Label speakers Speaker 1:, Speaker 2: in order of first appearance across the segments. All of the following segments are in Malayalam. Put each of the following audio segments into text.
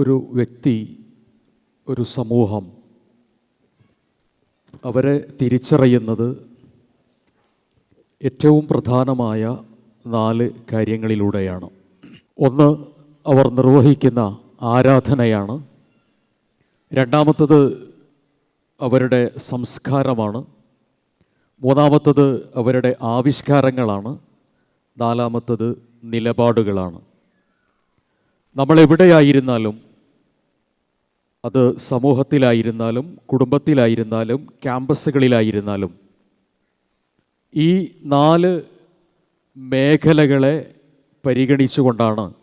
Speaker 1: ഒരു വ്യക്തി ഒരു സമൂഹം അവരെ തിരിച്ചറിയുന്നത് ഏറ്റവും പ്രധാനമായ നാല് കാര്യങ്ങളിലൂടെയാണ്. ഒന്ന് അവർ നിർവഹിക്കുന്ന ആരാധനയാണ്. രണ്ടാമത്തത് അവരുടെ സംസ്കാരമാണ്. മൂന്നാമത്തത് അവരുടെ ആവിഷ്കാരങ്ങളാണ്. നാലാമത്തത് നിലപാടുകളാണ്. നമ്മൾ എവിടെയായിരുന്നാലും അത് സമൂഹത്തിലായിരുന്നാലും കുടുംബത്തിലായിരുന്നാലും ക്യാമ്പസുകളിലായിരുന്നാലും. ഈ നാല് മേഖലകളെ പരിഗണിച്ചുകൊണ്ടാണ്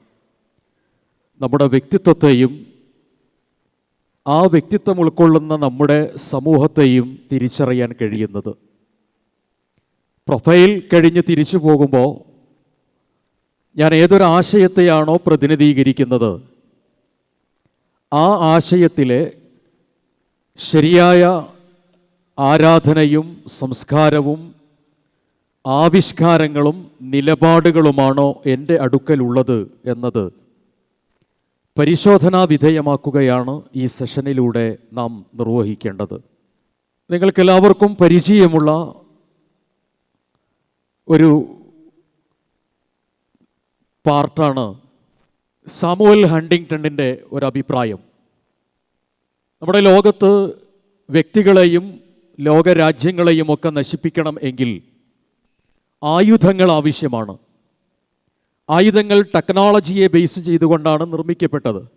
Speaker 1: നമ്മുടെ വ്യക്തിത്വത്തെയും ആ വ്യക്തിത്വം ഉൾക്കൊള്ളുന്ന നമ്മുടെ സമൂഹത്തെയും തിരിച്ചറിയാൻ കഴിയുന്നത്. പ്രൊഫൈൽ കഴിഞ്ഞ് തിരിച്ചു പോകുമ്പോൾ ഞാൻ ഏതൊരു ആശയത്തെയാണോ പ്രതിനിധീകരിക്കുന്നത്? ആ ആശയത്തിലെ ശരിയായ ആരാധനയും സംസ്കാരവും ആവിഷ്കാരങ്ങളും നിലപാടുകളുമാണോ എന്റെ അടുക്കലുള്ളത് എന്നത് പരിശോധനാ വിധേയമാക്കുകയാണ് ഈ സെഷനിലൂടെ നാം നിർവഹിക്കേണ്ടത്. നിങ്ങൾക്കെല്ലാവർക്കും പരിചയമുള്ള ഒരു പാർട്ടാണ് സാമുവൽ ഒരു അഭിപ്രായം നമ്മുടെ ലോകത്ത് വ്യക്തികളെയും ലോകരാജ്യങ്ങളെയും ഒക്കെ നശിപ്പിക്കണം എങ്കിൽ ആയുധങ്ങൾ ആവശ്യമാണ്. ആയുധങ്ങൾ ടെക്നോളജിയെ ബേസ് ചെയ്തുകൊണ്ടാണ് നിർമ്മിക്കപ്പെട്ടത്.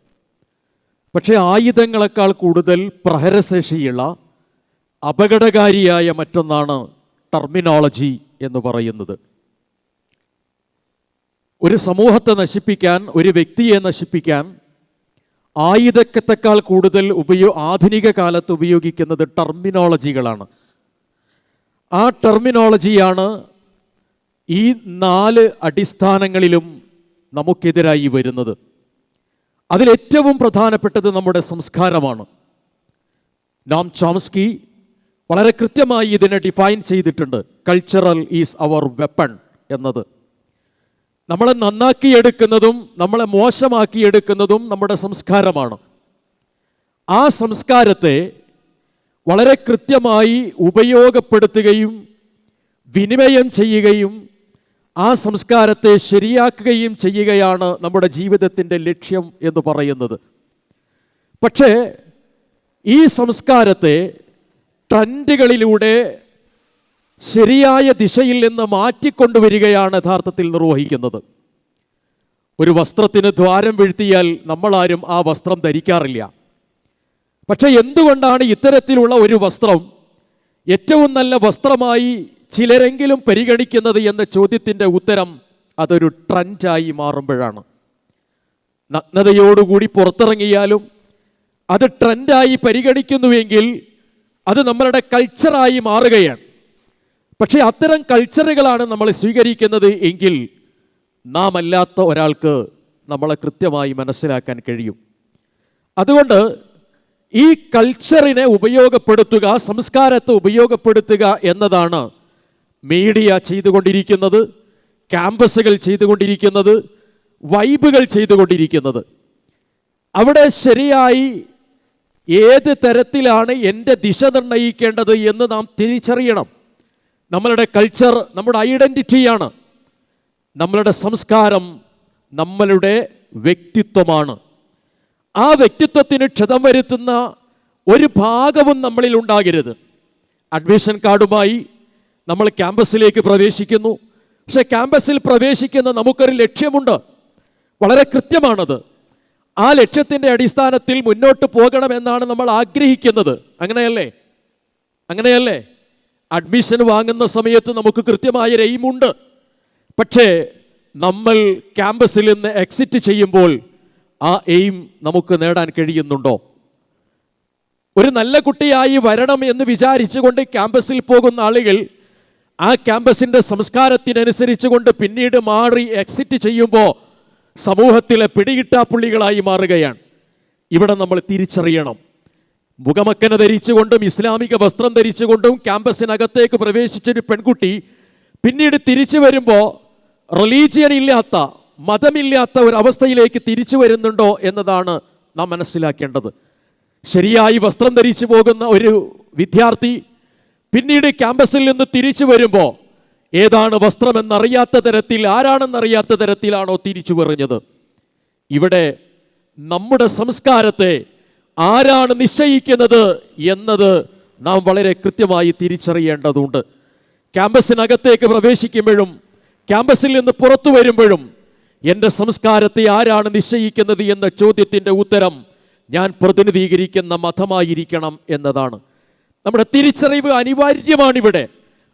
Speaker 1: പക്ഷേ ആയുധങ്ങളെക്കാൾ കൂടുതൽ പ്രഹരശേഷിയുള്ള അപകടകാരിയായ മറ്റൊന്നാണ് ടെർമിനോളജി എന്ന് പറയുന്നത്. ഒരു സമൂഹത്തെ നശിപ്പിക്കാൻ ഒരു വ്യക്തിയെ നശിപ്പിക്കാൻ ആയുധക്കത്തെക്കാൾ കൂടുതൽ ഉപയോ ആധുനിക കാലത്ത് ഉപയോഗിക്കുന്നത് ടെർമിനോളജികളാണ്. ആ ടെർമിനോളജിയാണ് ഈ നാല് അടിസ്ഥാനങ്ങളിലും നമുക്കെതിരായി വരുന്നത്. അതിലേറ്റവും പ്രധാനപ്പെട്ടത് നമ്മുടെ സംസ്കാരമാണ്. നാം ചോംസ്കി വളരെ കൃത്യമായി ഇതിനെ ഡിഫൈൻ ചെയ്തിട്ടുണ്ട്. കൾച്ചറൽ ഈസ് അവർ വെപ്പൺ എന്നത്. നമ്മളെ നന്നാക്കി എടുക്കുന്നതും നമ്മളെ മോശമാക്കി എടുക്കുന്നതും നമ്മുടെ സംസ്കാരമാണ്. ആ സംസ്കാരത്തെ വളരെ കൃത്യമായി ഉപയോഗപ്പെടുത്തുകയും വിനിമയം ചെയ്യുകയും ആ സംസ്കാരത്തെ ശരിയാക്കുകയും ചെയ്യുകയാണ് നമ്മുടെ ജീവിതത്തിന്റെ ലക്ഷ്യം എന്ന് പറയുന്നത്. പക്ഷേ ഈ സംസ്കാരത്തെ ട്രെൻഡുകളിലൂടെ ശരിയായ ദിശയിൽ നിന്ന് മാറ്റിക്കൊണ്ടുവരികയാണ് യഥാർത്ഥത്തിൽ നിർവഹിക്കുന്നത്. ഒരു വസ്ത്രത്തിന് ദ്വാരം വീഴ്ത്തിയാൽ നമ്മളാരും ആ വസ്ത്രം ധരിക്കാറില്ല. പക്ഷേ എന്തുകൊണ്ടാണ് ഇത്തരത്തിലുള്ള ഒരു വസ്ത്രം ഏറ്റവും നല്ല വസ്ത്രമായി ചിലരെങ്കിലും പരിഗണിക്കുന്നത് എന്ന ചോദ്യത്തിന്റെ ഉത്തരം അതൊരു ട്രെൻഡായി മാറുമ്പോഴാണ്. നഗ്നതയോടുകൂടി പുറത്തിറങ്ങിയാലും അത് ട്രെൻഡായി പരിഗണിക്കുന്നുവെങ്കിൽ അത് നമ്മളുടെ കൾച്ചറായി മാറുകയാണ്. പക്ഷേ അത്തരം കൾച്ചറുകളാണ് നമ്മൾ സ്വീകരിക്കുന്നത് എങ്കിൽ നാം അല്ലാത്ത ഒരാൾക്ക് നമ്മളെ കൃത്യമായി മനസ്സിലാക്കാൻ കഴിയും. അതുകൊണ്ട് ഈ കൾച്ചറിനെ ഉപയോഗപ്പെടുത്തുക സംസ്കാരത്തെ ഉപയോഗപ്പെടുത്തുക എന്നതാണ് മീഡിയ ചെയ്തുകൊണ്ടിരിക്കുന്നത് ക്യാമ്പസുകൾ ചെയ്തുകൊണ്ടിരിക്കുന്നത് വൈബുകൾ ചെയ്തുകൊണ്ടിരിക്കുന്നത്. അവിടെ ശരിയായി ഏത് തരത്തിലാണ് എന്റെ ദിശ നിർണയിക്കേണ്ടത് എന്ന് നാം തിരിച്ചറിയണം. നമ്മളുടെ കൾച്ചർ നമ്മുടെ ഐഡന്റിറ്റിയാണ് നമ്മളുടെ സംസ്കാരം നമ്മളുടെ വ്യക്തിത്വമാണ്. ആ വ്യക്തിത്വത്തിന് ക്ഷതം വരുത്തുന്ന ഒരു ഭാഗവും നമ്മളിൽ ഉണ്ടാകരുത്. അഡ്മിഷൻ കാർഡുമായി നമ്മൾ ക്യാമ്പസിലേക്ക് പ്രവേശിക്കുന്നു. പക്ഷേ ക്യാമ്പസിൽ പ്രവേശിക്കുന്ന നമുക്കൊരു ലക്ഷ്യമുണ്ട്. വളരെ കൃത്യമാണത്. ആ ലക്ഷ്യത്തിന്റെ അടിസ്ഥാനത്തിൽ മുന്നോട്ട് പോകണമെന്നാണ് നമ്മൾ ആഗ്രഹിക്കുന്നത്. അങ്ങനെയല്ലേ? അങ്ങനെയല്ലേ? അഡ്മിഷൻ വാങ്ങുന്ന സമയത്ത് നമുക്ക് കൃത്യമായ എയിമുണ്ട് പക്ഷേ നമ്മൾ ക്യാമ്പസിൽ നിന്ന് എക്സിറ്റ് ചെയ്യുമ്പോൾ ആ എയിം നമുക്ക് നേടാൻ കഴിയുന്നുണ്ടോ? ഒരു നല്ല കുട്ടിയായി വരണം എന്ന് വിചാരിച്ചുകൊണ്ട് ക്യാമ്പസിൽ പോകുന്ന ആളുകൾ ആ ക്യാമ്പസിന്റെ സംസ്കാരത്തിനനുസരിച്ച് കൊണ്ട് പിന്നീട് മാറി എക്സിറ്റ് ചെയ്യുമ്പോൾ സമൂഹത്തിലെ പിടികിട്ടാപ്പുള്ളികളായി മാറുകയാണ്. ഇവിടെ നമ്മൾ തിരിച്ചറിയണം. മുഖമക്കന ധരിച്ചുകൊണ്ടും ഇസ്ലാമിക വസ്ത്രം ധരിച്ചുകൊണ്ടും ക്യാമ്പസിനകത്തേക്ക് പ്രവേശിച്ചൊരു പെൺകുട്ടി പിന്നീട് തിരിച്ചു വരുമ്പോൾ റിലീജിയൻ ഇല്ലാത്ത മതമില്ലാത്ത ഒരു അവസ്ഥയിലേക്ക് തിരിച്ചു വരുന്നുണ്ടോ എന്നതാണ് നാം മനസ്സിലാക്കേണ്ടത്. ശരിയായി വസ്ത്രം ധരിച്ചു പോകുന്ന ഒരു വിദ്യാർത്ഥി പിന്നീട് ക്യാമ്പസിൽ നിന്ന് തിരിച്ചു വരുമ്പോൾ ഏതാണ് വസ്ത്രമെന്നറിയാത്ത തരത്തിൽ ആരാണെന്നറിയാത്ത തരത്തിലാണോ തിരിച്ചു പറഞ്ഞത്? ഇവിടെ നമ്മുടെ സംസ്കാരത്തെ ആരാണ് നിശ്ചയിക്കുന്നത് എന്നത് നാം വളരെ കൃത്യമായി തിരിച്ചറിയേണ്ടതുണ്ട്. ക്യാമ്പസിനകത്തേക്ക് പ്രവേശിക്കുമ്പോഴും ക്യാമ്പസിൽ നിന്ന് പുറത്തു വരുമ്പോഴും എന്റെ സംസ്കാരത്തെ ആരാണ് നിശ്ചയിക്കുന്നത് എന്ന ചോദ്യത്തിന്റെ ഉത്തരം ഞാൻ പ്രതിനിധീകരിക്കുന്ന മതമായിരിക്കണം എന്നതാണ്. നമ്മുടെ തിരിച്ചറിവ് അനിവാര്യമാണിവിടെ.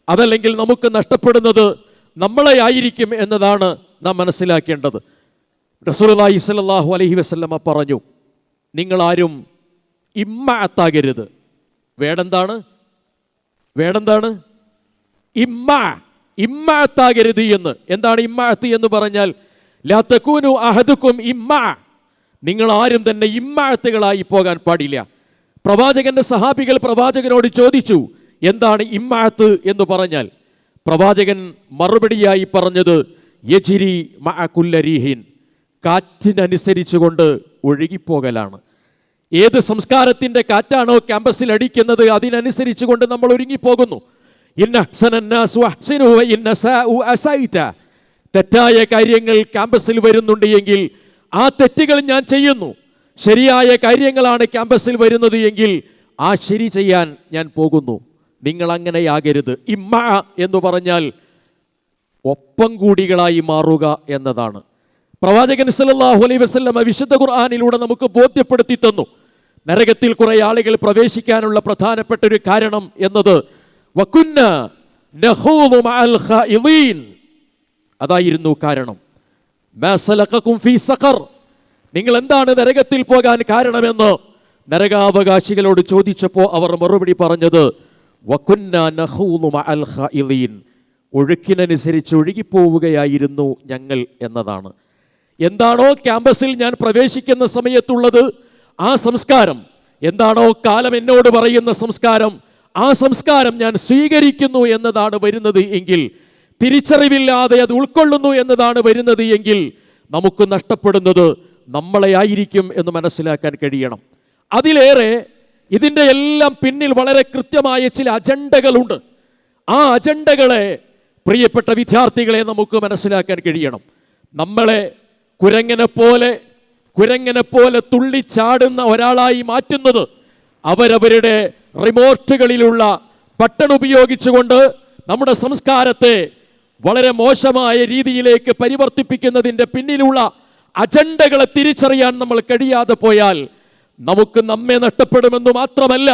Speaker 1: അതല്ലെങ്കിൽ നമുക്ക് നഷ്ടപ്പെടുന്നത് നമ്മളെ ആയിരിക്കും എന്നതാണ് നാം മനസ്സിലാക്കേണ്ടത്. റസൂലുള്ളാഹി സ്വല്ലല്ലാഹു അലൈഹി വസല്ലമ പറഞ്ഞു നിങ്ങളാരും ഇമ്മഅത്താകരുത് വേടെന്താണ്? വേടെന്താണ്? ഇമ്മ ഇമ്മാത്താകരുത് എന്ന്. എന്താണ് ഇമ്മഅത്ത് എന്ന് പറഞ്ഞാൽ ലാത്തക്കൂനു അഹദുക്കും ഇമ്മ. നിങ്ങൾ ആരും തന്നെ ഇമ്മഅത്തുകളായി പോകാൻ പാടില്ല. പ്രവാചകന്റെ സഹാബികൾ പ്രവാചകനോട് ചോദിച്ചു എന്താണ് ഇമ്മഅത്ത് എന്ന് പറഞ്ഞാൽ പ്രവാചകൻ മറുപടിയായി പറഞ്ഞത് യജിരി മഅകുല്ലരീഹിൻ കാറ്റിനനുസരിച്ചുകൊണ്ട് ഒഴുകിപ്പോകലാണ്. ഏത് സംസ്കാരത്തിന്റെ കാറ്റാണോ ക്യാമ്പസിൽ അടിക്കുന്നത് അതിനനുസരിച്ച് കൊണ്ട് നമ്മൾ ഒരുങ്ങിപ്പോകുന്നു. തെറ്റായ കാര്യങ്ങൾ ക്യാമ്പസിൽ വരുന്നുണ്ട് എങ്കിൽ ആ തെറ്റുകൾ ഞാൻ ചെയ്യുന്നു. ശരിയായ കാര്യങ്ങളാണ് ക്യാമ്പസിൽ വരുന്നത് എങ്കിൽ ആ ശരി ചെയ്യാൻ ഞാൻ പോകുന്നു. നിങ്ങൾ അങ്ങനെയാകരുത്. ഇമ്മ എന്ന് പറഞ്ഞാൽ ഒപ്പം കൂടികളായി മാറുക എന്നതാണ്. പ്രവാചകൻ സല്ലല്ലാഹു അലൈ വസ്ലമ വിശുദ്ധ ഖുർആാനിലൂടെ നമുക്ക് ബോധ്യപ്പെടുത്തി തന്നു. നരകത്തിൽ കുറെ ആളുകൾ പ്രവേശിക്കാനുള്ള പ്രധാനപ്പെട്ട ഒരു കാരണം എന്നത് അതായിരുന്നു കാരണം. നിങ്ങൾ എന്താണ് നരകത്തിൽ പോകാൻ കാരണമെന്ന് നരകാവകാശികളോട് ചോദിച്ചപ്പോൾ അവർ മറുപടി പറഞ്ഞത് ഒഴുക്കിനനുസരിച്ച് ഒഴുകിപ്പോവുകയായിരുന്നു ഞങ്ങൾ എന്നതാണ്. എന്താണോ ക്യാമ്പസിൽ ഞാൻ പ്രവേശിക്കുന്ന സമയത്തുള്ളത് ആ സംസ്കാരം എന്താണോ കാലം എന്നോട് പറയുന്ന സംസ്കാരം ആ സംസ്കാരം ഞാൻ സ്വീകരിക്കുന്നു എന്നതാണ് വരുന്നത് എങ്കിൽ തിരിച്ചറിവില്ലാതെ അത് ഉൾക്കൊള്ളുന്നു എന്നതാണ് വരുന്നത് എങ്കിൽ നമുക്ക് നഷ്ടപ്പെടുന്നത് നമ്മളെ ആയിരിക്കും എന്ന് മനസ്സിലാക്കാൻ കഴിയണം. അതിലേറെ ഇതിന്റെ എല്ലാം പിന്നിൽ വളരെ കൃത്യമായ ചില അജണ്ടകളുണ്ട്. ആ അജണ്ടകളെ പ്രിയപ്പെട്ട വിദ്യാർത്ഥികളെ നമുക്ക് മനസ്സിലാക്കാൻ കഴിയണം. നമ്മളെ കുരങ്ങനെ പോലെ കുരങ്ങനെ പോലെ തുള്ളിച്ചാടുന്ന ഒരാളായി മാറ്റുന്നത് അവരവരുടെ റിമോട്ടുകളിലുള്ള ബട്ടൺ ഉപയോഗിച്ചുകൊണ്ട് നമ്മുടെ സംസ്കാരത്തെ വളരെ മോശമായ രീതിയിലേക്ക് പരിവർത്തിപ്പിക്കുന്നതിന്റെ പിന്നിലുള്ള അജണ്ടകളെ തിരിച്ചറിയാൻ നമ്മൾ കഴിയാതെ പോയാൽ നമുക്ക് നമ്മെ നഷ്ടപ്പെടുമെന്ന് മാത്രമല്ല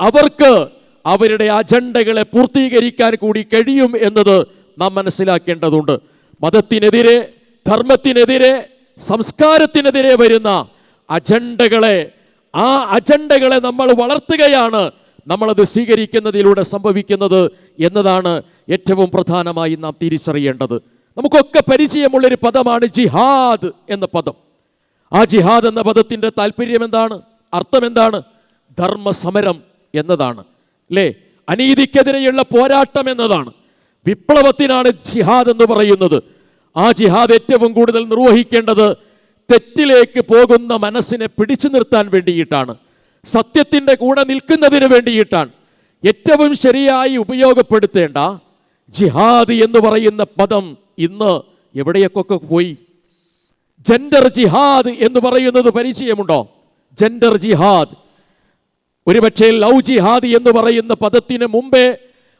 Speaker 1: അവർക്ക് അവരുടെ അജണ്ടകളെ പൂർത്തീകരിക്കാൻ കൂടി കഴിയും എന്നത് നാം മനസ്സിലാക്കേണ്ടതുണ്ട്. മതത്തിനെതിരെ ധർമ്മത്തിനെതിരെ സംസ്കാരത്തിനെതിരെ വരുന്ന അജണ്ടകളെ ആ അജണ്ടകളെ നമ്മൾ വളർത്തുകയാണ് നമ്മളത് സ്വീകരിക്കുന്നതിലൂടെ സംഭവിക്കുന്നത് എന്നതാണ് ഏറ്റവും പ്രധാനമായി നാം തിരിച്ചറിയേണ്ടത്. നമുക്കൊക്കെ പരിചയമുള്ളൊരു പദമാണ് ജിഹാദ് എന്ന പദം. ആ ജിഹാദ് എന്ന പദത്തിന്റെ താല്പര്യം എന്താണ് അർത്ഥം എന്താണ് ധർമ്മസമരം എന്നതാണ്. അല്ലേ അനീതിക്കെതിരെയുള്ള പോരാട്ടം എന്നതാണ്. വിപ്ലവത്തിനാണ് ജിഹാദ് എന്ന് പറയുന്നത്. ആ ജിഹാദ് ഏറ്റവും കൂടുതൽ നിർവഹിക്കേണ്ടത് തെറ്റിലേക്ക് പോകുന്ന മനസ്സിനെ പിടിച്ചു നിർത്താൻ വേണ്ടിയിട്ടാണ്. സത്യത്തിന്റെ കൂടെ നിൽക്കുന്നതിന് വേണ്ടിയിട്ടാണ്. ഏറ്റവും ശരിയായി ഉപയോഗപ്പെടുത്തേണ്ട ജിഹാദ് എന്ന് പറയുന്ന പദം ഇന്ന് എവിടെയൊക്കെ പോയി? ജെൻഡർ ജിഹാദ് എന്ന് പറയുന്നത് പരിചയമുണ്ടോ? ജെൻഡർ ജിഹാദ്. ഒരുപക്ഷെ ലവ് ജിഹാദ് എന്ന് പറയുന്ന പദത്തിന് മുമ്പേ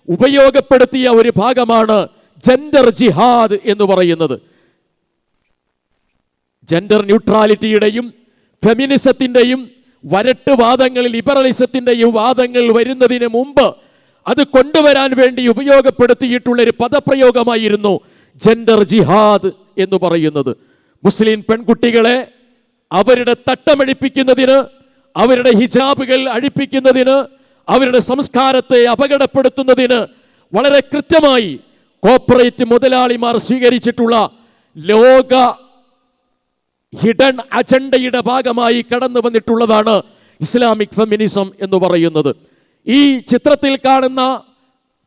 Speaker 1: ഉപയോഗപ്പെടുത്തിയ ഒരു ഭാഗമാണ് ജെൻഡർ ജിഹാദ് എന്ന് പറയുന്നത്. ജെൻഡർ ന്യൂട്രാലിറ്റിയുടെയും ഫെമിനിസത്തിന്റെയും വരട്ട് വാദങ്ങൾ ലിബറലിസത്തിന്റെയും വാദങ്ങൾ വരുന്നതിന് മുമ്പ് അത് കൊണ്ടുവരാൻ വേണ്ടി ഉപയോഗപ്പെടുത്തിയിട്ടുള്ള ഒരു പദപ്രയോഗമായിരുന്നു ജെൻഡർ ജിഹാദ് എന്ന് പറയുന്നത്. മുസ്ലിം പെൺകുട്ടികളെ അവരുടെ തട്ടമഴിപ്പിക്കുന്നതിന് അവരുടെ ഹിജാബുകൾ അഴിപ്പിക്കുന്നതിന് അവരുടെ സംസ്കാരത്തെ അപകടപ്പെടുത്തുന്നതിന് വളരെ കൃത്യമായി കോർപ്പറേറ്റ് മുതലാളിമാർ സ്വീകരിച്ചിട്ടുള്ള ലോക ഹിഡൻ അജണ്ടയുടെ ഭാഗമായി കടന്നു വന്നിട്ടുള്ളതാണ് ഇസ്ലാമിക് ഫെമിനിസം എന്ന് പറയുന്നത്. ഈ ചിത്രത്തിൽ കാണുന്ന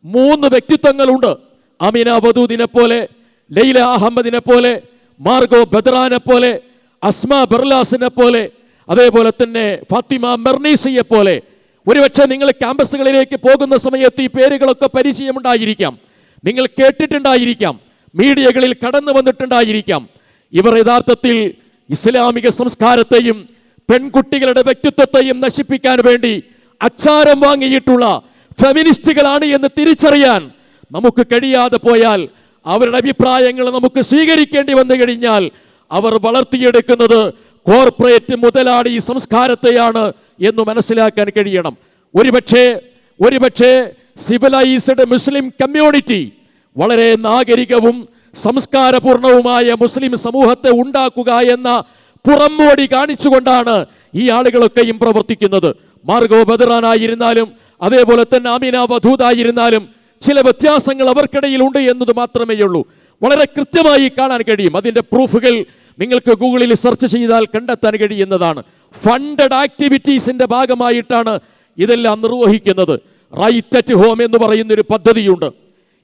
Speaker 1: മൂന്ന് വ്യക്തിത്വങ്ങളുണ്ട്. അമീന വധൂദിനെ പോലെ ലൈല അഹമ്മദിനെ പോലെ മാർഗോ ബദ്രാനെ പോലെ അസ്മ ബെർലാസിനെ പോലെ അതേപോലെ തന്നെ ഫാത്തിമ മെർണീസിയെ പോലെ. ഒരുപക്ഷെ നിങ്ങൾ ക്യാമ്പസുകളിലേക്ക് പോകുന്ന സമയത്ത് ഈ പേരുകളൊക്കെ പരിചയമുണ്ടായിരിക്കാം. നിങ്ങൾ കേട്ടിട്ടുണ്ടായിരിക്കാം. മീഡിയകളിൽ കടന്നു വന്നിട്ടുണ്ടായിരിക്കാം. ഇവർ യഥാർത്ഥത്തിൽ ഇസ്ലാമിക സംസ്കാരത്തെയും പെൺകുട്ടികളുടെ വ്യക്തിത്വത്തെയും നശിപ്പിക്കാൻ വേണ്ടി അച്ചാരം വാങ്ങിയിട്ടുള്ള ഫെമിനിസ്റ്റുകളാണ് എന്ന് തിരിച്ചറിയാൻ നമുക്ക് കഴിയാതെ പോയാൽ അവരുടെ അഭിപ്രായങ്ങൾ നമുക്ക് സ്വീകരിക്കേണ്ടി വന്നു കഴിഞ്ഞാൽ അവർ വളർത്തിയെടുക്കുന്നത് കോർപ്പറേറ്റ് മുതലാളി സംസ്കാരത്തെയാണ് എന്ന് മനസ്സിലാക്കാൻ കഴിയണം. ഒരുപക്ഷേ ഒരുപക്ഷെ സിവിലൈസ്ഡ് മുസ്ലിം കമ്മ്യൂണിറ്റി വളരെ നാഗരികവും സംസ്കാരപൂർണവുമായ മുസ്ലിം സമൂഹത്തെ ഉണ്ടാക്കുക എന്ന പുറംമോടി കാണിച്ചുകൊണ്ടാണ് ഈ ആളുകളൊക്കെയും പ്രവർത്തിക്കുന്നത്. മാർഗോ ബദറാനായിരുന്നാലും അതേപോലെ തന്നെ അമീന വധൂതായിരുന്നാലും ചില വ്യത്യാസങ്ങൾ അവർക്കിടയിൽ ഉണ്ട് എന്നത് മാത്രമേയുള്ളൂ വളരെ കൃത്യമായി കാണാൻ കഴിയും. അതിന്റെ പ്രൂഫുകൾ നിങ്ങൾക്ക് ഗൂഗിളിൽ സെർച്ച് ചെയ്താൽ കണ്ടെത്താൻ കഴിയുന്നതാണ്. ഫണ്ടഡ് ആക്ടിവിറ്റീസിന്റെ ഭാഗമായിട്ടാണ് ഇതെല്ലാം നിർവഹിക്കുന്നത്. റൈറ്റ് അറ്റ് ഹോം എന്ന് പറയുന്ന ഒരു പദ്ധതിയുണ്ട്.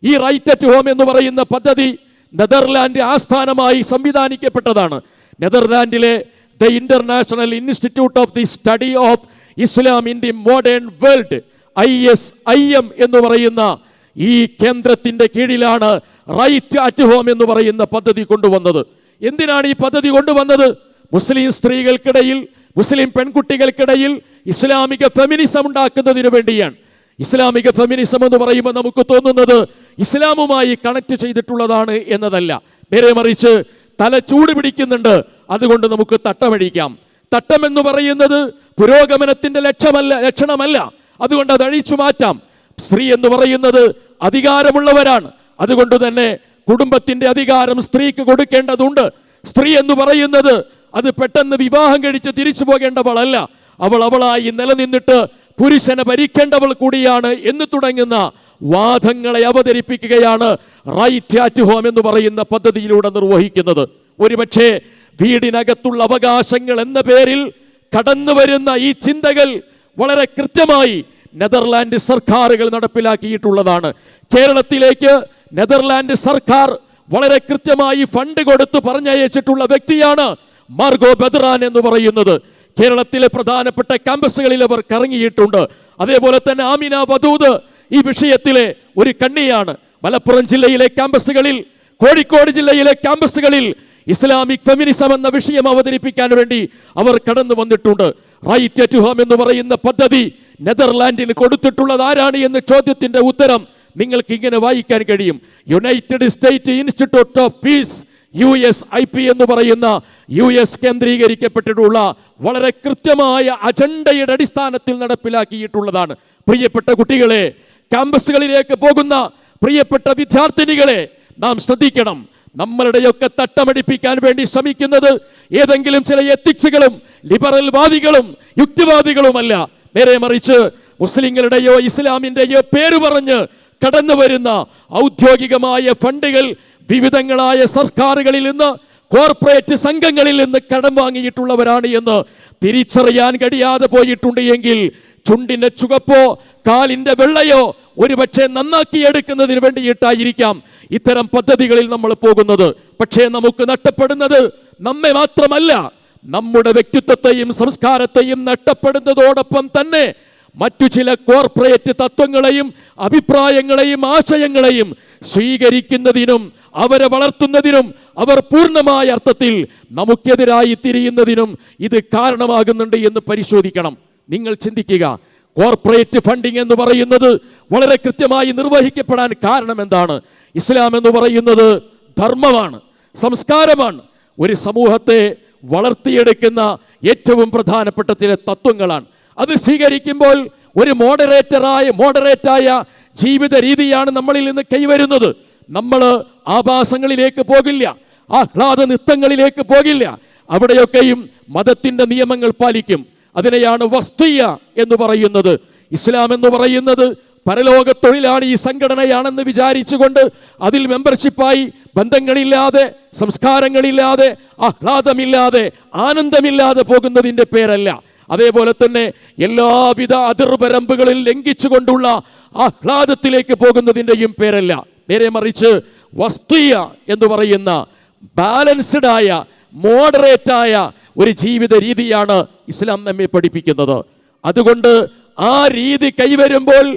Speaker 1: ഈ റൈറ്റ് അറ്റ് ഹോം എന്ന് പറയുന്ന പദ്ധതി നെതർലാൻഡ് ആസ്ഥാനമായി സംവിധാനിക്കപ്പെട്ടതാണ്. നെതർലാൻഡിലെ the international institute of the study of Islam in the modern world I S I M എന്ന് പറയുന്ന ഈ കേന്ദ്രത്തിന്റെ കീഴിലാണ് റൈറ്റ് അറ്റ് ഹോം എന്ന് പറയുന്ന പദ്ധതി കൊണ്ടുവന്നത്. എന്തിനാണ് ഈ പദ്ധതി കൊണ്ടുവന്നത്? മുസ്ലിം സ്ത്രീകൾക്കിടയിൽ മുസ്ലിം പെൺകുട്ടികൾക്കിടയിൽ ഇസ്ലാമിക ഫെമിനിസം ഉണ്ടാക്കുന്നതിന് വേണ്ടിയാണ്. ഇസ്ലാമിക ഫെമിനിസം എന്ന് പറയുമ്പോൾ നമുക്ക് തോന്നുന്നത് ഇസ്ലാമുമായി കണക്ട് ചെയ്തിട്ടുള്ളതാണ് എന്നതല്ല. നേരെ മറിച്ച് തല ചൂട് പിടിക്കുന്നുണ്ട്. അതുകൊണ്ട് നമുക്ക് തട്ടമഴിക്കാം തട്ടം എന്ന് പറയുന്നത് പുരോഗമനത്തിന്റെ ലക്ഷ്യമല്ല ലക്ഷണമല്ല. അതുകൊണ്ട് അത് അഴിച്ചു മാറ്റാം. സ്ത്രീ എന്ന് പറയുന്നത് അധികാരമുള്ളവരാണ്. അതുകൊണ്ട് തന്നെ കുടുംബത്തിന്റെ അധികാരം സ്ത്രീക്ക് കൊടുക്കേണ്ടതുണ്ട്. സ്ത്രീ എന്ന് പറയുന്നത് അത് പെട്ടെന്ന് വിവാഹം കഴിച്ച് തിരിച്ചു പോകേണ്ടവളല്ല. അവൾ അവളായി നിലനിന്നിട്ട് പുരുഷനെ ഭരിക്കേണ്ടവൾ കൂടിയാണ് എന്ന് തുടങ്ങുന്ന വാദങ്ങളെ അവതരിപ്പിക്കുകയാണ് റൈറ്റ് അറ്റ് ഹോം എന്ന് പറയുന്ന പദ്ധതിയിലൂടെ നിർവഹിക്കുന്നത്. ഒരുപക്ഷെ വീടിനകത്തുള്ള അവകാശങ്ങൾ എന്ന പേരിൽ കടന്നു വരുന്ന ഈ ചിന്തകൾ വളരെ കൃത്യമായി നെതർലാൻഡ് സർക്കാരുകൾ നടപ്പിലാക്കിയിട്ടുള്ളതാണ്. കേരളത്തിലേക്ക് നെതർലാൻഡ് സർക്കാർ വളരെ കൃത്യമായി ഫണ്ട് കൊടുത്ത് പറഞ്ഞയച്ചിട്ടുള്ള വ്യക്തിയാണ് മാർഗോ ബദ്രാൻ എന്ന് പറയുന്നത്. കേരളത്തിലെ പ്രധാനപ്പെട്ട ക്യാമ്പസുകളിൽ അവർ കറങ്ങിയിട്ടുണ്ട്. അതേപോലെ തന്നെ ആമിന വധൂത് ഈ വിഷയത്തിലെ ഒരു കണ്ണിയാണ്. മലപ്പുറം ജില്ലയിലെ ക്യാമ്പസുകളിൽ കോഴിക്കോട് ജില്ലയിലെ ക്യാമ്പസുകളിൽ ഇസ്ലാമിക് ഫെമിനിസം എന്ന വിഷയം അവതരിപ്പിക്കാൻ വേണ്ടി അവർ കടന്നു വന്നിട്ടുണ്ട്. റൈറ്റ് അറ്റ് ഹോം എന്ന് പറയുന്ന പദ്ധതി നെതർലാൻഡിന് കൊടുത്തിട്ടുള്ളത് ആരാണ് എന്ന ചോദ്യത്തിന്റെ ഉത്തരം നിങ്ങൾക്ക് ഇങ്ങനെ വായിക്കാൻ കഴിയും. United State Institute of Peace U S I P എന്ന് പറയുന്ന യു എസ് കേന്ദ്രീകരിക്കപ്പെട്ടിട്ടുള്ള വളരെ കൃത്യമായ അജണ്ടയുടെ അടിസ്ഥാനത്തിൽ നടപ്പിലാക്കിയിട്ടുള്ളതാണ്. പ്രിയപ്പെട്ട കുട്ടികളെ ക്യാമ്പസുകളിലേക്ക് പോകുന്ന പ്രിയപ്പെട്ട വിദ്യാർത്ഥിനികളെ നാം ശ്രദ്ധിക്കണം. നമ്മളുടെയൊക്കെ തട്ടമടിപ്പിക്കാൻ വേണ്ടി ശ്രമിക്കുന്നത് ഏതെങ്കിലും ചില എത്തിക്സുകളും ലിബറൽ വാദികളും യുക്തിവാദികളുമല്ല. നേരെ മറിച്ച് മുസ്ലിങ്ങളുടെയോ ഇസ്ലാമിന്റെയോ പേര് പറഞ്ഞ് കടന്നു വരുന്ന ഔദ്യോഗികമായ ഫണ്ടുകൾ വിവിധങ്ങളായ സർക്കാരുകളിൽ നിന്ന് കോർപ്പറേറ്റ് സംഘങ്ങളിൽ നിന്ന് കടം വാങ്ങിയിട്ടുള്ളവരാണ് എന്ന് തിരിച്ചറിയാൻ കഴിയാതെ പോയിട്ടുണ്ട് എങ്കിൽ ചുണ്ടിന്റെ ചുകപ്പോ കാലിന്റെ വെള്ളയോ ഒരുപക്ഷെ നന്നാക്കിയെടുക്കുന്നതിന് വേണ്ടിയിട്ടായിരിക്കാം ഇത്തരം പദ്ധതികളിൽ നമ്മൾ പോകുന്നത്. പക്ഷേ നമുക്ക് നഷ്ടപ്പെടുന്നത് നമ്മെ മാത്രമല്ല നമ്മുടെ വ്യക്തിത്വത്തെയും സംസ്കാരത്തെയും നഷ്ടപ്പെടുന്നതോടൊപ്പം തന്നെ മറ്റു ചില കോർപ്പറേറ്റ് തത്വങ്ങളെയും അഭിപ്രായങ്ങളെയും ആശയങ്ങളെയും സ്വീകരിക്കുന്നതിനും അവരെ വളർത്തുന്നതിനും അവർ പൂർണമായ അർത്ഥത്തിൽ നമുക്കെതിരായി തിരിയുന്നതിനും ഇത് കാരണമാകുന്നുണ്ട് എന്ന് പരിശോധിക്കണം. നിങ്ങൾ ചിന്തിക്കുക കോർപ്പറേറ്റ് ഫണ്ടിങ് എന്ന് പറയുന്നത് വളരെ കൃത്യമായി നിർവഹിക്കപ്പെടാൻ കാരണം എന്താണ്? ഇസ്ലാം എന്ന് പറയുന്നത് ധർമ്മമാണ് സംസ്കാരമാണ്. ഒരു സമൂഹത്തെ വളർത്തിയെടുക്കുന്ന ഏറ്റവും പ്രധാനപ്പെട്ട ചില തത്വങ്ങളാണ്. അത് സ്വീകരിക്കുമ്പോൾ ഒരു മോഡറേറ്ററായ മോഡറേറ്റായ ജീവിത രീതിയാണ് നമ്മളിൽ നിന്ന് കൈവരുന്നത്. നമ്മൾ ആഭാസങ്ങളിലേക്ക് പോകില്ല ആഹ്ലാദ നൃത്തങ്ങളിലേക്ക് പോകില്ല. അവിടെയൊക്കെയും മതത്തിന്റെ നിയമങ്ങൾ പാലിക്കും. അതിനെയാണ് വസ്തുയ എന്ന് പറയുന്നത്. ഇസ്ലാം എന്ന് പറയുന്നത് പരലോക തൊഴിലാണ് ഈ സംഘടനയാണെന്ന് വിചാരിച്ചുകൊണ്ട് അതിൽ മെമ്പർഷിപ്പായി ബന്ധങ്ങളില്ലാതെ സംസ്കാരങ്ങളില്ലാതെ ആഹ്ലാദമില്ലാതെ ആനന്ദമില്ലാതെ പോകുന്നതിന്റെ പേരല്ല. അതേപോലെ തന്നെ എല്ലാവിധ അതിർവരമ്പുകളിൽ ലംഘിച്ചുകൊണ്ടുള്ള ആഹ്ലാദത്തിലേക്ക് പോകുന്നതിന്റെയും പേരല്ല. നേരെ മറിച്ച് വസ്തുയ എന്ന് പറയുന്ന ബാലൻസ്ഡ് ആയ മോഡറേറ്റായ ഒരു ജീവിത രീതിയാണ് ഇസ്ലാം നമ്മെ പഠിപ്പിക്കുന്നത്. അതുകൊണ്ട് ആ രീതി കൈവരുമ്പോൾ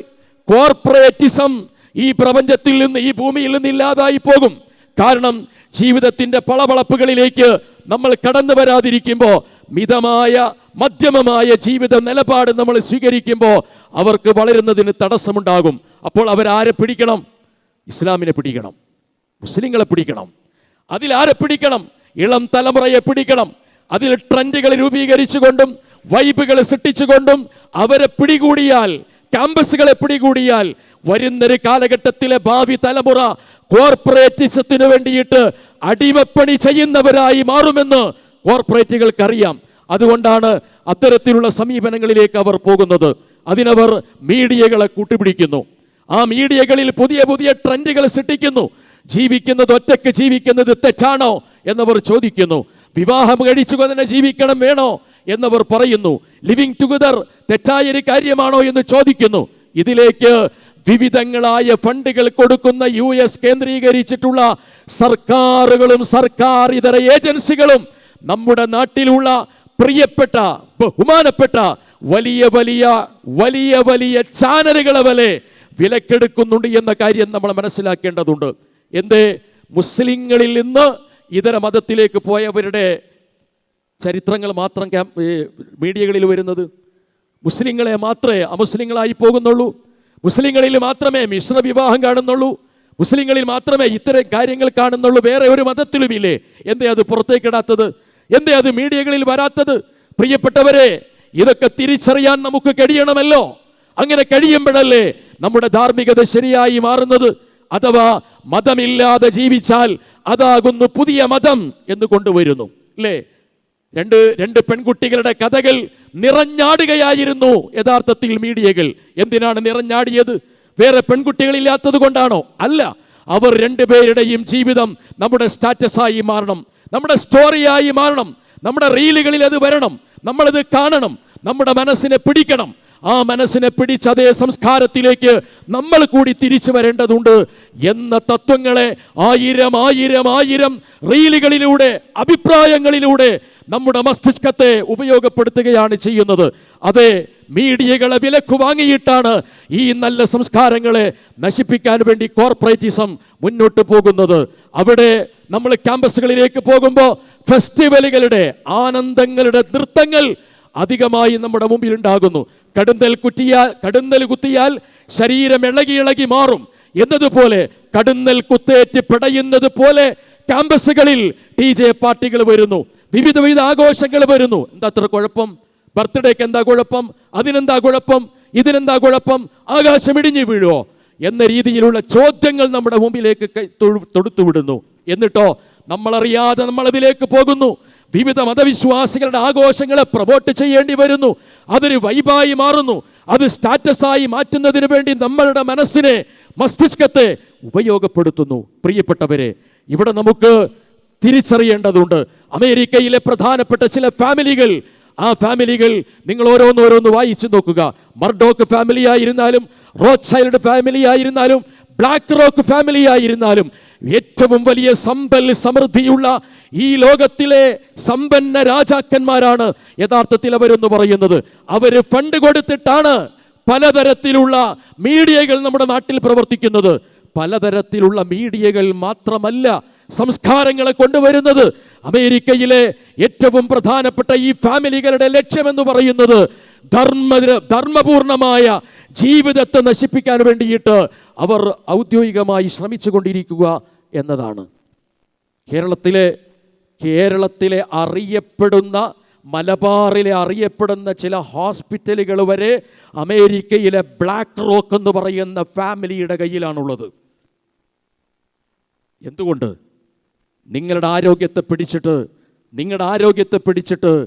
Speaker 1: കോർപ്പറേറ്റിസം ഈ പ്രപഞ്ചത്തിൽ നിന്ന് ഈ ഭൂമിയിൽ നിന്ന് ഇല്ലാതായി പോകും. കാരണം ജീവിതത്തിന്റെ പളവളപ്പുകളിലേക്ക് നമ്മൾ കടന്നു വരാതിരിക്കുമ്പോൾ മിതമായ മധ്യമമായ ജീവിത നിലപാട് നമ്മൾ സ്വീകരിക്കുമ്പോൾ അവർക്ക് വളരുന്നതിന് തടസ്സമുണ്ടാകും. അപ്പോൾ അവരാരെ പിടിക്കണം? ഇസ്ലാമിനെ പിടിക്കണം. മുസ്ലിങ്ങളെ പിടിക്കണം. അതിലാരെ പിടിക്കണം? ഇളം തലമുറയെ പിടിക്കണം. അതിൽ ട്രെൻഡുകൾ രൂപീകരിച്ചുകൊണ്ടും വൈബുകൾ സൃഷ്ടിച്ചുകൊണ്ടും അവരെ പിടികൂടിയാൽ ക്യാമ്പസുകളെ പിടികൂടിയാൽ വരുന്നൊരു കാലഘട്ടത്തിലെ ഭാവി തലമുറ കോർപ്പറേറ്റിസത്തിനു വേണ്ടിയിട്ട് അടിമപ്പണി ചെയ്യുന്നവരായി മാറുമെന്ന് കോർപ്പറേറ്റുകൾക്ക് അറിയാം അതുകൊണ്ടാണ് അത്തരത്തിലുള്ള സമീപനങ്ങളിലേക്ക് അവർ പോകുന്നത്. അതിനവർ മീഡിയകളെ കൂട്ടുപിടിക്കുന്നു. ആ മീഡിയകളിൽ പുതിയ പുതിയ ട്രെൻഡുകൾ സൃഷ്ടിക്കുന്നു. ജീവിക്കുന്നത് ഒറ്റയ്ക്ക് ജീവിക്കുന്നത് തെറ്റാണോ എന്നവർ ചോദിക്കുന്നു. വിവാഹം കഴിച്ചു തന്നെ ജീവിക്കണം വേണോ എന്നവർ പറയുന്നു. ലിവിങ് ടുഗദർ തെറ്റായൊരു കാര്യമാണോ എന്ന് ചോദിക്കുന്നു. ഇതിലേക്ക് വിവിധങ്ങളായ ഫണ്ടുകൾ കൊടുക്കുന്ന യു എസ് കേന്ദ്രീകരിച്ചിട്ടുള്ള സർക്കാരുകളും സർക്കാർ ഇതര ഏജൻസികളും നമ്മുടെ നാട്ടിലുള്ള പ്രിയപ്പെട്ട ബഹുമാനപ്പെട്ട വലിയ വലിയ വലിയ വലിയ ചാനലുകളെ വരെ വിലക്കെടുക്കുന്നുണ്ട് എന്ന കാര്യം നമ്മൾ മനസ്സിലാക്കേണ്ടതുണ്ട്. എന്തേ? മുസ്ലിങ്ങളിൽ നിന്ന് ഇതര മതത്തിലേക്ക് പോയവരുടെ ചരിത്രങ്ങൾ മാത്രം മീഡിയകളിൽ വരുന്നത്. മുസ്ലിങ്ങളെ മാത്രമേ അമുസ്ലിങ്ങളായി പോകുന്നുള്ളൂ. മുസ്ലിങ്ങളിൽ മാത്രമേ മിശ്ര വിവാഹം കാണുന്നുള്ളൂ. മുസ്ലിങ്ങളിൽ മാത്രമേ ഇത്തരം കാര്യങ്ങൾ കാണുന്നുള്ളൂ. വേറെ ഒരു മതത്തിലുമില്ലേ? എന്തേ അത് പുറത്തേക്കിടാത്തത്? എന്തേ അത് മീഡിയകളിൽ വരാത്തത്? പ്രിയപ്പെട്ടവരെ ഇതൊക്കെ തിരിച്ചറിയാൻ നമുക്ക് കഴിയണമല്ലോ. അങ്ങനെ കഴിയുമ്പോഴല്ലേ നമ്മുടെ ധാർമ്മികത ശരിയായി മാറുന്നത്? അഥവാ മതമില്ലാതെ ജീവിച്ചാൽ അതാകുന്നു പുതിയ മതം എന്ന് കൊണ്ടുവരുന്നു. അല്ലേ രണ്ട് രണ്ട് പെൺകുട്ടികളുടെ കഥകൾ നിറഞ്ഞാടുകയായിരുന്നു യഥാർത്ഥത്തിൽ മീഡിയകൾ. എന്തിനാണ് നിറഞ്ഞാടിയത്? വേറെ പെൺകുട്ടികളില്ലാത്തത് കൊണ്ടാണോ അല്ല അവർ രണ്ടുപേരുടെയും ജീവിതം നമ്മുടെ സ്റ്റാറ്റസായി മാറണം. നമ്മുടെ സ്റ്റോറിയായി മാറണം. നമ്മുടെ റീലുകളിൽ അത് വരണം. നമ്മളത് കാണണം. നമ്മുടെ മനസ്സിനെ പിടിക്കണം. ആ മനസ്സിനെ പിടിച്ച് അതേ സംസ്കാരത്തിലേക്ക് നമ്മൾ കൂടി തിരിച്ചു വരേണ്ടതുണ്ട് എന്ന തത്വങ്ങളെ ആയിരം ആയിരം ആയിരം റീലുകളിലൂടെ അഭിപ്രായങ്ങളിലൂടെ നമ്മുടെ മസ്തിഷ്കത്തെ ഉപയോഗപ്പെടുത്തുകയാണ് ചെയ്യുന്നത്. അതെ മീഡിയകളെ വിലക്കു വാങ്ങിയിട്ടാണ് ഈ നല്ല സംസ്കാരങ്ങളെ നശിപ്പിക്കാൻ വേണ്ടി കോർപ്പറേറ്റിസം മുന്നോട്ട് പോകുന്നത്. അവിടെ നമ്മൾ ക്യാമ്പസുകളിലേക്ക് പോകുമ്പോൾ ഫെസ്റ്റിവലുകളുടെ ആനന്ദങ്ങളുടെ നൃത്തങ്ങൾ അധികമായി നമ്മുടെ മുമ്പിൽ ഉണ്ടാകുന്നു കടുന്തൽ കുറ്റിയാൽ കടുന്നൽ കുത്തിയാൽ ശരീരം ഇളകി ഇളകി മാറും. എന്നതുപോലെ കടുന്നൽ കുത്തേറ്റ് പിടയുന്നത് പോലെ ക്യാമ്പസുകളിൽ ടി ജെ പാർട്ടികൾ വരുന്നു. വിവിധ വിവിധ ആഘോഷങ്ങൾ വരുന്നു. എന്താ അത്ര കുഴപ്പം? ബർത്ത്ഡേക്ക് എന്താ കുഴപ്പം? അതിനെന്താ കുഴപ്പം? ഇതിനെന്താ കുഴപ്പം? ആകാശം ഇടിഞ്ഞു വീഴുമോ എന്ന രീതിയിലുള്ള ചോദ്യങ്ങൾ നമ്മുടെ മുമ്പിലേക്ക് തൊടുത്തുവിടുന്നു എന്നിട്ടോ നമ്മളറിയാതെ നമ്മൾ അതിലേക്ക് പോകുന്നു. വിവിധ മതവിശ്വാസികളുടെ ആഘോഷങ്ങളെ പ്രൊമോട്ട് ചെയ്യേണ്ടി വരുന്നു. അതൊരു വൈബായി മാറുന്നു. അത് സ്റ്റാറ്റസായി മാറ്റുന്നതിന് വേണ്ടി നമ്മളുടെ മനസ്സിനെ മസ്തിഷ്കത്തെ ഉപയോഗപ്പെടുത്തുന്നു. പ്രിയപ്പെട്ടവരെ ഇവിടെ നമുക്ക് തിരിച്ചറിയേണ്ടതുണ്ട്. അമേരിക്കയിലെ പ്രധാനപ്പെട്ട ചില ഫാമിലികൾ ആ ഫാമിലികൾ നിങ്ങൾ ഓരോന്നോരോന്ന് വായിച്ചു നോക്കുക. മർഡോക്ക് ഫാമിലി ആയിരുന്നാലും ചൈൽഡ് ഫാമിലി ആയിരുന്നാലും ബ്ലാക്ക് റോക്ക് ഫാമിലി ആയിരുന്നാലും ഏറ്റവും വലിയ സമ്പൽ സമൃദ്ധിയുള്ള ഈ ലോകത്തിലെ സമ്പന്ന രാജാക്കന്മാരാണ് യഥാർത്ഥത്തിൽ അവരെന്ന് പറയുന്നത്. അവർ ഫണ്ട് കൊടുത്തിട്ടാണ് പലതരത്തിലുള്ള മീഡിയകൾ നമ്മുടെ നാട്ടിൽ പ്രവർത്തിക്കുന്നത്. പലതരത്തിലുള്ള മീഡിയകൾ മാത്രമല്ല സംസ്കാരങ്ങളെ കൊണ്ടുവരുന്നത് അമേരിക്കയിലെ ഏറ്റവും പ്രധാനപ്പെട്ട ഈ ഫാമിലികളുടെ ലക്ഷ്യമെന്ന് പറയുന്നത് ധർമ്മ ധർമ്മപൂർണമായ ജീവിതത്തെ നശിപ്പിക്കാൻ വേണ്ടിയിട്ട് അവർ ഔദ്യോഗികമായി ശ്രമിച്ചു കൊണ്ടിരിക്കുക എന്നതാണ്. കേരളത്തിലെ കേരളത്തിലെ അറിയപ്പെടുന്ന മലബാറിലെ അറിയപ്പെടുന്ന ചില ഹോസ്പിറ്റലുകൾ വരെ അമേരിക്കയിലെ ബ്ലാക്ക് റോക്ക് എന്ന് പറയുന്ന ഫാമിലിയുടെ കയ്യിലാണുള്ളത്. എന്തുകൊണ്ട്? നിങ്ങളുടെ ആരോഗ്യത്തെ പിടിച്ചിട്ട് നിങ്ങളുടെ ആരോഗ്യത്തെ പിടിച്ചിട്ട്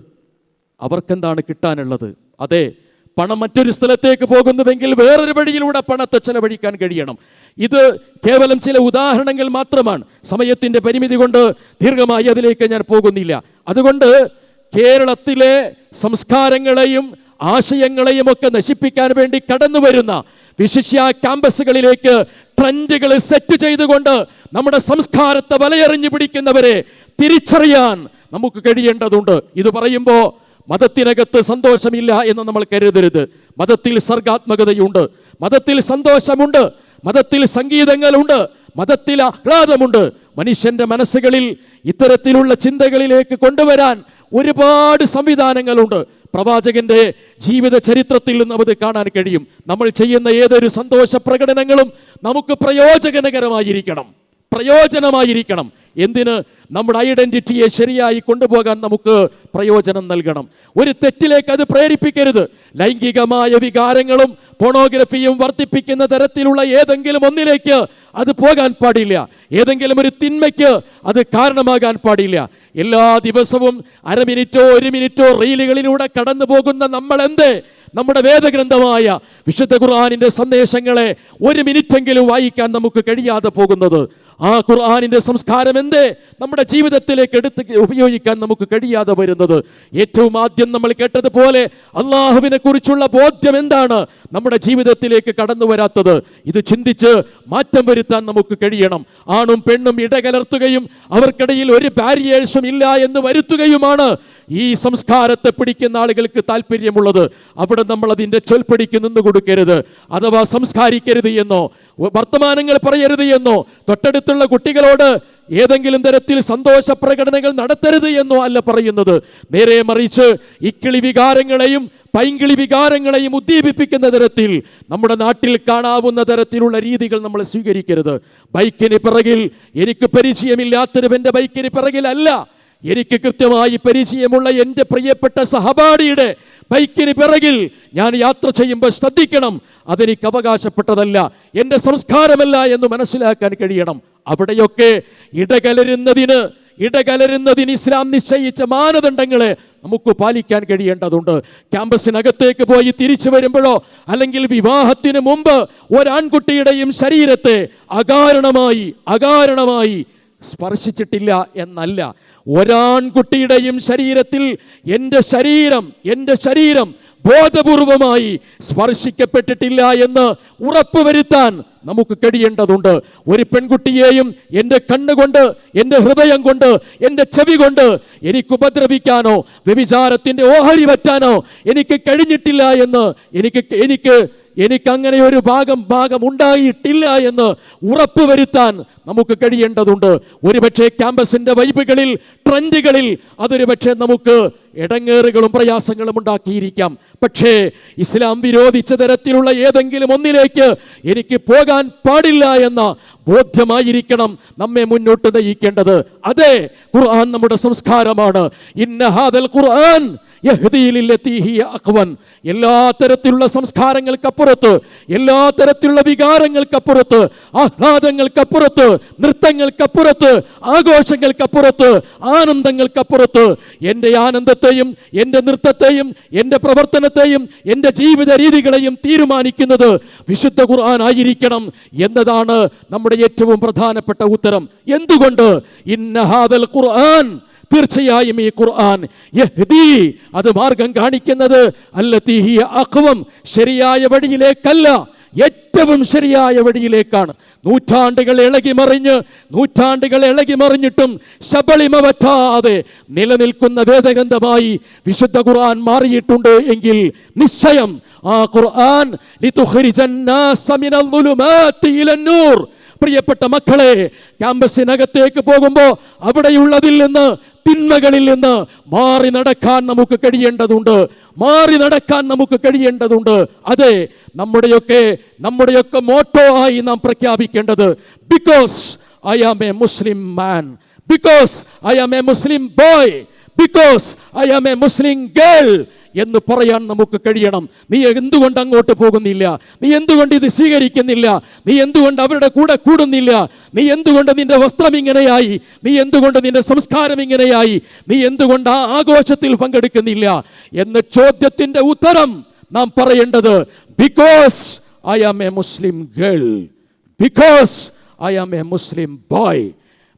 Speaker 1: അവർക്കെന്താണ് കിട്ടാനുള്ളത്? അതെ പണം മറ്റൊരു സ്ഥലത്തേക്ക് പോകുന്നുവെങ്കിൽ വേറൊരു വഴിയിലൂടെ പണത്തെ ചെലവഴിക്കാൻ കഴിയണം. ഇത് കേവലം ചില ഉദാഹരണങ്ങൾ മാത്രമാണ്. സമയത്തിന്റെ പരിമിതി കൊണ്ട് ദീർഘമായി അതിലേക്ക് ഞാൻ പോകുന്നില്ല. അതുകൊണ്ട് കേരളത്തിലെ സംസ്കാരങ്ങളെയും ആശയങ്ങളെയും ഒക്കെ നശിപ്പിക്കാൻ വേണ്ടി കടന്നു വരുന്ന വിശിഷ്യ ക്യാമ്പസുകളിലേക്ക് ട്രെൻഡുകൾ സെറ്റ് ചെയ്തുകൊണ്ട് നമ്മുടെ സംസ്കാരത്തെ വലയെറിഞ്ഞു പിടിക്കുന്നവരെ തിരിച്ചറിയാൻ നമുക്ക് കഴിയേണ്ടതുണ്ട്. ഇത് പറയുമ്പോൾ മതത്തിനകത്ത് സന്തോഷമില്ല എന്ന് നമ്മൾ കരുതരുത്. മതത്തിൽ സർഗാത്മകതയുണ്ട്. മതത്തിൽ സന്തോഷമുണ്ട്. മതത്തിൽ സംഗീതങ്ങളുണ്ട്. മതത്തിൽ ആഹ്ലാദമുണ്ട്. മനുഷ്യന്റെ മനസ്സുകളിൽ ഇത്തരത്തിലുള്ള ചിന്തകളിലേക്ക് കൊണ്ടുവരാൻ ഒരുപാട് സംവിധാനങ്ങളുണ്ട്. പ്രവാചകന്റെ ജീവിത ചരിത്രത്തിൽ നിന്ന് അത് കാണാൻ കഴിയും. നമ്മൾ ചെയ്യുന്ന ഏതൊരു സന്തോഷ പ്രകടനങ്ങളും നമുക്ക് പ്രയോജനകരമായിരിക്കണം. പ്രയോജനമായിരിക്കണം. എന്തിന്? നമ്മുടെ ഐഡന്റിറ്റിയെ ശരിയായി കൊണ്ടുപോകാൻ നമുക്ക് പ്രയോജനം നൽകണം. ഒരു തെറ്റിലേക്ക് അത് പ്രേരിപ്പിക്കരുത്. ലൈംഗികമായ വികാരങ്ങളും പോണോഗ്രഫിയും വർദ്ധിപ്പിക്കുന്ന തരത്തിലുള്ള ഏതെങ്കിലും ഒന്നിലേക്ക് അത് പോകാൻ പാടില്ല. ഏതെങ്കിലും ഒരു തിന്മയ്ക്ക് അത് കാരണമാകാൻ പാടില്ല. എല്ലാ ദിവസവും അര മിനിറ്റോ ഒരു മിനിറ്റോ റീലുകളിലൂടെ കടന്നു പോകുന്ന നമ്മൾ എന്ത് നമ്മുടെ വേദഗ്രന്ഥമായ വിശുദ്ധ ഖുർആാനിന്റെ സന്ദേശങ്ങളെ ഒരു മിനിറ്റെങ്കിലും വായിക്കാൻ നമുക്ക് കഴിയാതെ പോകുന്നത്. ആ ഖുർആാനിന്റെ സംസ്കാരം എന്തേ? നമ്മുടെ ജീവിതത്തിലേക്ക് എടുത്ത് ഉപയോഗിക്കാൻ നമുക്ക് കഴിയാതെ വരുന്നത്. ഏറ്റവും ആദ്യം നമ്മൾ കേട്ടതുപോലെ അള്ളാഹുവിനെ കുറിച്ചുള്ള ബോധ്യം എന്താണ്? നമ്മുടെ ജീവിതത്തിലേക്ക് കടന്നു വരാത്തത്. ഇത് ചിന്തിച്ച് മാറ്റം വരുത്താൻ നമുക്ക് കഴിയണം. ആണും പെണ്ണും ഇടകലർത്തുകയും അവർക്കിടയിൽ ഒരു ബാരിയേഴ്സും ഇല്ല എന്ന് വരുത്തുകയുമാണ് ഈ സംസ്കാരത്തെ പിടിക്കുന്ന ആളുകൾക്ക് താല്പര്യമുള്ളത്. അവിടെ നമ്മൾ അതിന്റെ ചൊൽപ്പടിക്ക് നിന്ന് കൊടുക്കരുത്. അഥവാ സംസ്കാരിക്കരുത് എന്നോ വർത്തമാനങ്ങൾ പറയരുത് എന്നോ തൊട്ടടുത്തുള്ള കുട്ടികളോട് ഏതെങ്കിലും തരത്തിൽ സന്തോഷ പ്രകടനങ്ങൾ നടത്തരുത് എന്നോ അല്ല പറയുന്നത്. നേരെ മറിച്ച് ഇക്കിളി വികാരങ്ങളെയും പൈങ്കിളി വികാരങ്ങളെയും ഉദ്ദീപിപ്പിക്കുന്ന തരത്തിൽ നമ്മുടെ നാട്ടിൽ കാണാവുന്ന തരത്തിലുള്ള രീതികൾ നമ്മൾ സ്വീകരിക്കരുത്. ബൈക്കിന് പിറകിൽ എനിക്ക് പരിചയമില്ലാത്തൊരുവന്റെ ബൈക്കിന് പിറകിലല്ല എനിക്ക് കൃത്യമായി പരിചയമുള്ള എന്റെ പ്രിയപ്പെട്ട സഹപാഠിയുടെ ബൈക്കിന് പിറകിൽ ഞാൻ യാത്ര ചെയ്യുമ്പോൾ ശ്രദ്ധിക്കണം. അതെനിക്ക് അവകാശപ്പെട്ടതല്ല. എന്റെ സംസ്കാരമല്ല എന്ന് മനസ്സിലാക്കാൻ കഴിയണം. അവിടെയൊക്കെ ഇടകലരുന്നതിന് ഇടകലരുന്നതിന് ഇസ്ലാം നിശ്ചയിച്ച മാനദണ്ഡങ്ങളെ നമുക്ക് പാലിക്കാൻ കഴിയേണ്ടതുണ്ട്. ക്യാമ്പസിനകത്തേക്ക് പോയി തിരിച്ചു വരുമ്പോഴോ അല്ലെങ്കിൽ വിവാഹത്തിന് മുമ്പ് ഒരാൺകുട്ടിയുടെയും ശരീരത്തെ അകാരണമായി അകാരണമായി സ്പർശിച്ചിട്ടില്ല എന്നല്ല. ഒരാൺകുട്ടിയുടെയും ശരീരത്തിൽ എന്റെ ശരീരം എന്റെ ശരീരം ബോധപൂർവമായി സ്പർശിക്കപ്പെട്ടിട്ടില്ല എന്ന് ഉറപ്പുവരുത്താൻ നമുക്ക് കഴിയേണ്ടതുണ്ട്. ഒരു പെൺകുട്ടിയെയും എന്റെ കണ്ണുകൊണ്ട് എന്റെ ഹൃദയം കൊണ്ട് എന്റെ ചെവി കൊണ്ട് എനിക്ക് ഉപദ്രവിക്കാനോ വ്യഭിചാരത്തിന്റെ ഓഹരി പറ്റാനോ എനിക്ക് കഴിഞ്ഞിട്ടില്ല എന്ന് എനിക്ക് എനിക്ക് എനിക്ക് അങ്ങനെ ഒരു ഭാഗം ഭാഗം ഉണ്ടായിട്ടില്ല എന്ന് ഉറപ്പുവരുത്താൻ നമുക്ക് കഴിയേണ്ടതുണ്ട്. ഒരുപക്ഷെ ക്യാമ്പസിന്റെ വൈബുകളിൽ ട്രെൻഡുകളിൽ അതൊരു പക്ഷേ നമുക്ക് ഇടങ്ങേറുകളും പ്രയാസങ്ങളും ഉണ്ടാക്കിയിരിക്കാം. പക്ഷേ ഇസ്ലാം വിരോധിച്ച തരത്തിലുള്ള ഏതെങ്കിലും ഒന്നിലേക്ക് എനിക്ക് പോകാൻ പാടില്ല എന്ന ബോധ്യമായിരിക്കണം നമ്മെ മുന്നോട്ട് നയിക്കേണ്ടത്. അതെ ഖുർആൻ നമ്മുടെ സംസ്കാരമാണ്. ഇന്നഹാദൽ ഖുർആൻ എല്ലാ തരത്തിലുള്ള സംസ്കാരങ്ങൾക്കപ്പുറത്ത് എല്ലാ തരത്തിലുള്ള വികാരങ്ങൾക്കപ്പുറത്ത് ആഹ്ലാദങ്ങൾക്കപ്പുറത്ത് നൃത്തങ്ങൾക്കപ്പുറത്ത് ആഘോഷങ്ങൾക്കപ്പുറത്ത് ആനന്ദങ്ങൾക്കപ്പുറത്ത് എന്റെ ആനന്ദത്തെയും എന്റെ നൃത്തത്തെയും എന്റെ പ്രവർത്തനത്തെയും എന്റെ ജീവിത രീതികളെയും തീരുമാനിക്കുന്നത് വിശുദ്ധ ഖുർആൻ ആയിരിക്കണം എന്നതാണ് നമ്മുടെ ഏറ്റവും പ്രധാനപ്പെട്ട ഉത്തരം. എന്തുകൊണ്ട്? ഇന്നഹാദൽ ഖുർആൻ തീർച്ചയായും ഈ ഖുർആൻ അത് മാർഗം കാണിക്കുന്നത് അല്ല തീഹിയ അഖ്വം ശരിയായ വഴിയിലേക്കല്ല ഏറ്റവും ശരിയായ വഴിയിലേക്കാണ്. നൂറ്റാണ്ടുകൾ ഇളകി മറിഞ്ഞ് നൂറ്റാണ്ടുകൾ ഇളകി മറിഞ്ഞിട്ടും ശബളിമ പറ്റാതെ നിലനിൽക്കുന്ന വേദഗ്രന്ഥമായി വിശുദ്ധ ഖുർആൻ മാറിയിട്ടുണ്ട് എങ്കിൽ നിശ്ചയം ആ ഖുർആൻ പ്രിയപ്പെട്ട മക്കളെ ക്യാമ്പസിനകത്തേക്ക് പോകുമ്പോൾ അവിടെയുള്ളതിൽ നിന്ന് തിന്മകളിൽ നിന്ന് മാറി നടക്കാൻ നമുക്ക് കഴിയേണ്ടതുണ്ട്. മാറി നടക്കാൻ നമുക്ക് കഴിയേണ്ടതുണ്ട്. അതെ നമ്മുടെയൊക്കെ നമ്മുടെയൊക്കെ മോട്ടോ ആയി നാം പ്രഖ്യാപിക്കേണ്ടത് because I am a Muslim man because I am a Muslim boy because I am a Muslim girl എന്ന് പറയാൻ നമുക്ക് കഴിയണം. നീ എന്തുകൊണ്ട് അങ്ങോട്ട് പോകുന്നില്ല? നീ എന്തുകൊണ്ട് ഇത് സ്വീകരിക്കുന്നില്ല? നീ എന്തുകൊണ്ട് അവരുടെ കൂടെ കൂടുന്നില്ല? നീ എന്തുകൊണ്ട് നിന്റെ വസ്ത്രം ഇങ്ങനെയായി? നീ എന്തുകൊണ്ട് നിന്റെ സംസ്കാരം ഇങ്ങനെയായി? നീ എന്തുകൊണ്ട് ആ ആഘോഷത്തിൽ പങ്കെടുക്കുന്നില്ല? എന്ന ചോദ്യത്തിന്റെ ഉത്തരം നാം പറയേണ്ടത് because I am a Muslim girl because I am a Muslim boy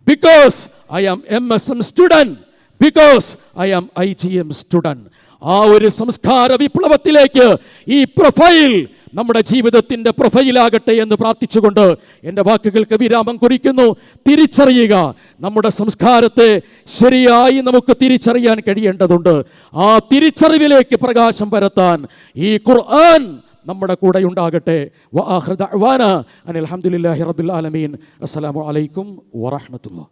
Speaker 1: because I am M S M student because I am I G M student ആ ഒരു സംസ്കാര വിപ്ലവത്തിലേക്ക് ഈ പ്രൊഫൈൽ നമ്മുടെ ജീവിതത്തിന്റെ പ്രൊഫൈലാകട്ടെ എന്ന് പ്രാർത്ഥിച്ചുകൊണ്ട് എന്റെ വാക്കുകൾക്ക് വിരാമം കുറിക്കുന്നു. തിരിച്ചറിയുക നമ്മുടെ സംസ്കാരത്തെ ശരിയായി നമുക്ക് തിരിച്ചറിയാൻ കഴിയേണ്ടതുണ്ട്. ആ തിരിച്ചറിവിലേക്ക് പ്രകാശം പരത്താൻ ഈ ഖുർആൻ നമ്മുടെ കൂടെ ഉണ്ടാകട്ടെ. അനിൽ അലഹമുല്ലാഹി റബുൽ ആലമീൻ. അസ്സലാമു അലൈക്കും വറഹമത്തുള്ള